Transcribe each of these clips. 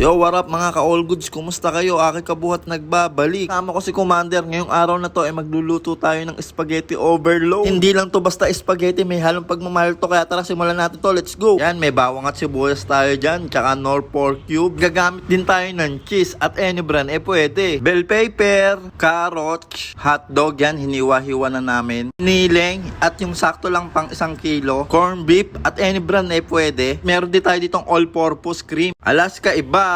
Yo, what up mga ka-all goods? Kumusta kayo? Aking kabuhat nagbabalik. Tama ko si Commander. Ngayong araw na to ay magluluto tayo ng spaghetti overload. Hindi lang to basta spaghetti, may halong pagmamahal to. Kaya tara simulan natin to. Let's go! Yan, may bawang at sibuyas tayo dyan. Tsaka nor pork cube. Gagamit din tayo ng cheese at any brand. Eh pwede. Bell pepper, carrots, hotdog. Yan, hiniwa-hiwa na namin. Niling at yung sakto lang pang isang kilo. Corn beef at any brand eh pwede. Meron din tayo ditong all-purpose cream. Alaska iba.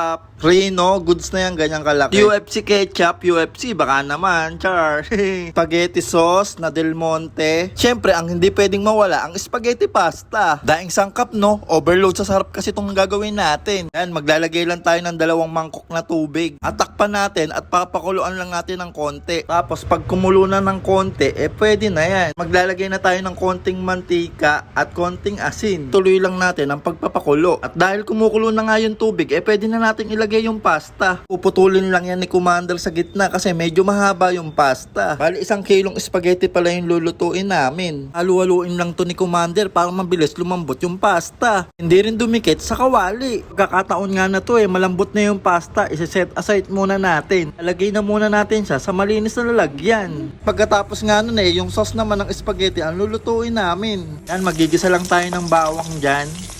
Reno, goods na yan, ganyan kalaki. UFC ketchup, UFC, baka naman, char. spaghetti sauce na Del Monte. Siyempre, ang hindi pwedeng mawala, ang spaghetti pasta. Daing sangkap, no? Overload sa sarap kasi itong gagawin natin. Yan, maglalagay lang tayo ng dalawang mangkok na tubig. At takpan natin at papakuluan lang natin ng konti. Tapos, pag kumulo na ng konti, eh pwede na yan. Maglalagay na tayo ng konting mantika at konting asin. Tuloy lang natin ang pagpapakulo. At dahil kumukulo na nga yung tubig, eh pwede na natin ilagay yung pasta. Puputulin lang yan ni Commander sa gitna kasi medyo mahaba yung pasta. Bali isang kilong spaghetti pala yung lulutuin namin. Halu-haluin lang to ni Commander para mabilis lumambot yung pasta. Hindi rin dumikit sa kawali. Pagkakataon nga na to eh, malambot na yung pasta. Isa-set aside muna natin. Lagay na muna natin siya sa malinis na lalagyan. Pagkatapos nga nun eh, yung sauce naman ng spaghetti ang lulutuin namin. Yan, magigisa lang tayo ng bawang dyan.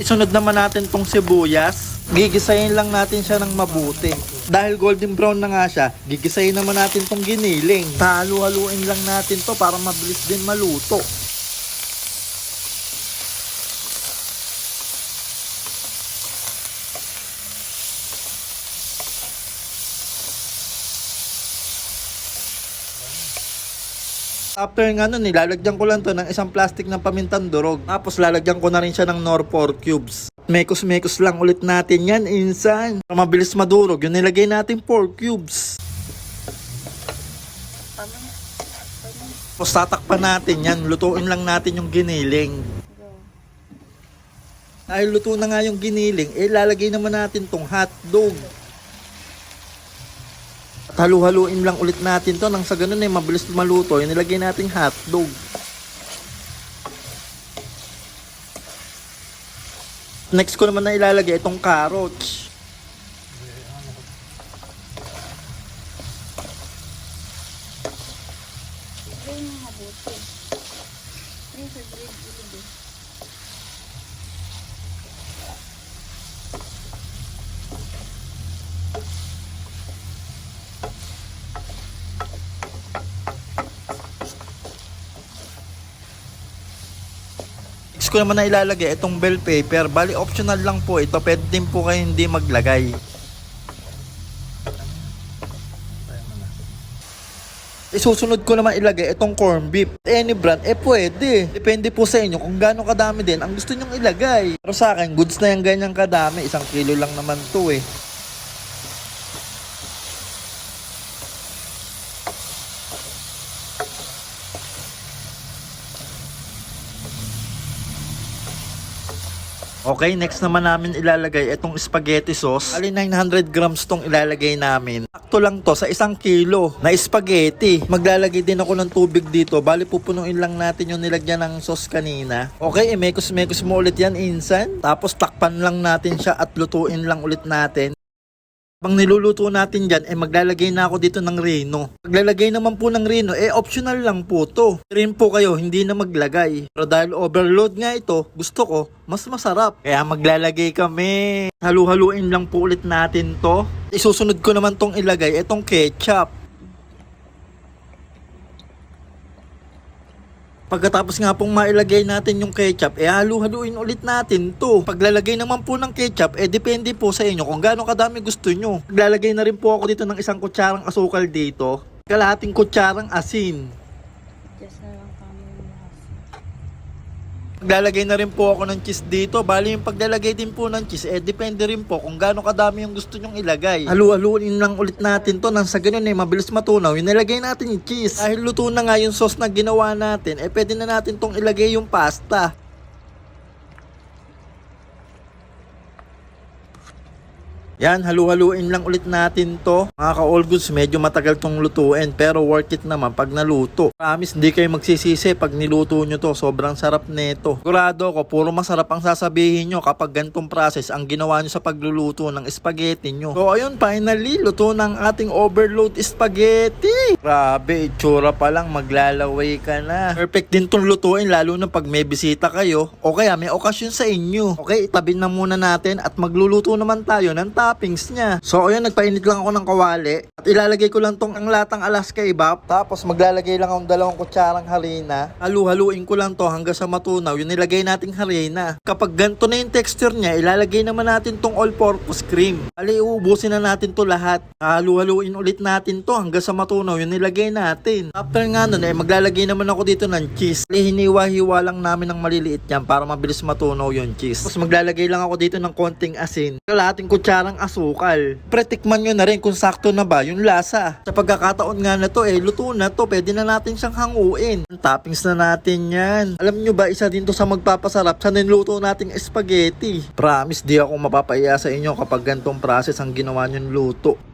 Isunod naman natin tong sibuyas. Gigisayin lang natin siya ng mabuti. Dahil golden brown na nga siya, gigisayin naman natin tong giniling. Halu-haluin lang natin to para mabilis din maluto. After nga nun, nilalagyan ko lang to ng isang plastic ng pamintang durog. Tapos lalagyan ko na rin siya ng nor 4 cubes. Mekos-mekos lang ulit natin yan, insan. Para mabilis madurog, yung nilagay natin 4 cubes. Tapos tatakpan natin yan, lutuin lang natin yung giniling. Dahil luto na nga yung giniling, eh naman natin tong hotdog. Halu-haluin lang ulit natin to nang sa ganun eh mabilis maluto. Yung nilagay nating hotdog. Next ko naman na ilalagay itong carrots. Green mabuti. Green sa green Next ko naman na ilalagay itong bell pepper. Bali optional lang po ito. Pwede din po kayo hindi maglagay. Isusunod ko naman ilagay itong corn beef. Any brand, eh pwede. Depende po sa inyo kung gaano kadami din ang gusto nyong ilagay. Pero sa akin, goods na yung ganyang kadami. Isang kilo lang naman to eh. Okay, next naman namin ilalagay itong spaghetti sauce. Ali 900 grams tong ilalagay namin. Sakto lang to sa isang kilo na spaghetti. Maglalagay din ako ng tubig dito. Bali pupunuin lang natin yung nilagyan ng sauce kanina. Okay, imekos-mekos mo ulit yan insan. Tapos takpan lang natin siya at lutuin lang ulit natin. Pag niluluto natin dyan, eh maglalagay na ako dito ng reno. Maglalagay naman po ng reno, eh optional lang po to. Rin po kayo, hindi na maglagay. Pero dahil overload nga ito, gusto ko, mas masarap. Kaya maglalagay kami. Halu-haluin lang po ulit natin to. Isusunod ko naman tong ilagay, itong ketchup. Pagkatapos nga pong mailagay natin yung ketchup, eh halu-haluin ulit natin to. Paglalagay naman po ng ketchup, eh depende po sa inyo kung gaano kadami gusto nyo. Maglalagay na rin po ako dito ng isang kutsarang asukal dito. Kalahating kutsarang asin. Just na lang kami yung lasa. Maglalagay na rin po ako ng cheese dito. Bali yung paglalagay din po ng cheese, eh depende rin po kung gaano kadami yung gusto nyong ilagay. Halu-haluin lang ulit natin to nang sa ganun eh mabilis matunaw. Yung nilagay natin yung cheese. Dahil luto na nga yung sauce na ginawa natin, eh pwede na natin tong ilagay yung pasta. Yan, halu-haluin lang ulit natin to. Mga ka-all goods, medyo matagal tong lutuin pero worth it naman pag naluto. Promise, hindi kayo magsisisi pag niluto nyo to. Sobrang sarap nito. Sigurado ko, puro masarap ang sasabihin nyo kapag gantong process ang ginawa nyo sa pagluluto ng spaghetti nyo. So ayun, finally, luto ng ating overload spaghetti. Grabe, itsura pa lang, maglalaway ka na. Perfect din tong lutuin, lalo na pag may bisita kayo o kaya may okasyon sa inyo. Okay, itabi na muna natin at magluluto naman tayo ng toppings niya. So ayun, nagpainit lang ako ng kawali at ilalagay ko lang tong ang latang Alaska ibap. Tapos maglalagay lang akong dalawang kutsarang harina. Halu-haluin ko lang to hanggang sa matunaw yung nilagay nating harina. Kapag ganito na yung texture niya, ilalagay naman natin tong all-purpose cream. Ali, uubusin na natin to lahat. Halu-haluin ulit natin to hanggang sa matunaw yung nilagay natin. After nga nun, eh, maglalagay naman ako dito ng cheese. Ali, hiniwa-hiwa lang namin ng maliliit yan para mabilis matunaw yung cheese. Tapos maglalagay lang ako dito ng konting asin. Kalahating kutsarang asukal. Pretikman nyo na rin kung sakto na ba yung lasa. Sa pagkakataon nga na to, eh, luto na to. Pwede na natin siyang hanguin. Ang toppings na natin yan. Alam nyo ba, isa din to sa magpapasarap sa niluto nating spaghetti. Promise, di ako mapapaya sa inyo kapag gantong process ang ginawa nyong luto.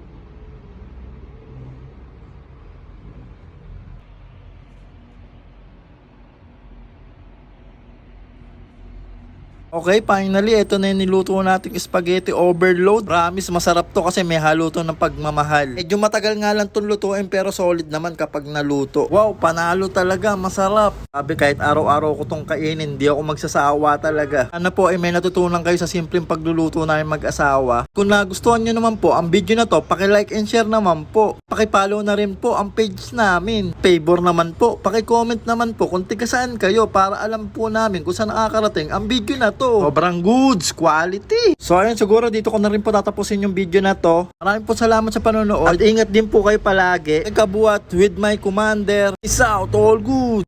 Okay, finally, ito na yung niluto nating spaghetti overload. Promise, masarap to kasi may halo to ng pagmamahal. Medyo matagal nga lang itong lutuin pero solid naman kapag naluto. Wow, panalo talaga, masarap. Sabi kahit araw-araw ko tong kainin, hindi ako magsasawa talaga. Ano po, ay may natutunan kayo sa simpleng pagluluto namin mag-asawa. Kung nagustuhan nyo naman po ang video na to, paki-like and share naman po. Paki-follow na rin po ang page namin. Favor naman po, paki-comment naman po kung tiga saan kayo para alam po namin kung saan nakakarating ang video na to. Sobrang goods, quality. So ayun, siguro dito ko na rin po tatapusin yung video na to. Maraming po salamat sa panonood. At ingat din po kayo palagi. Nagkabuhat with my commander. Peace out, all good.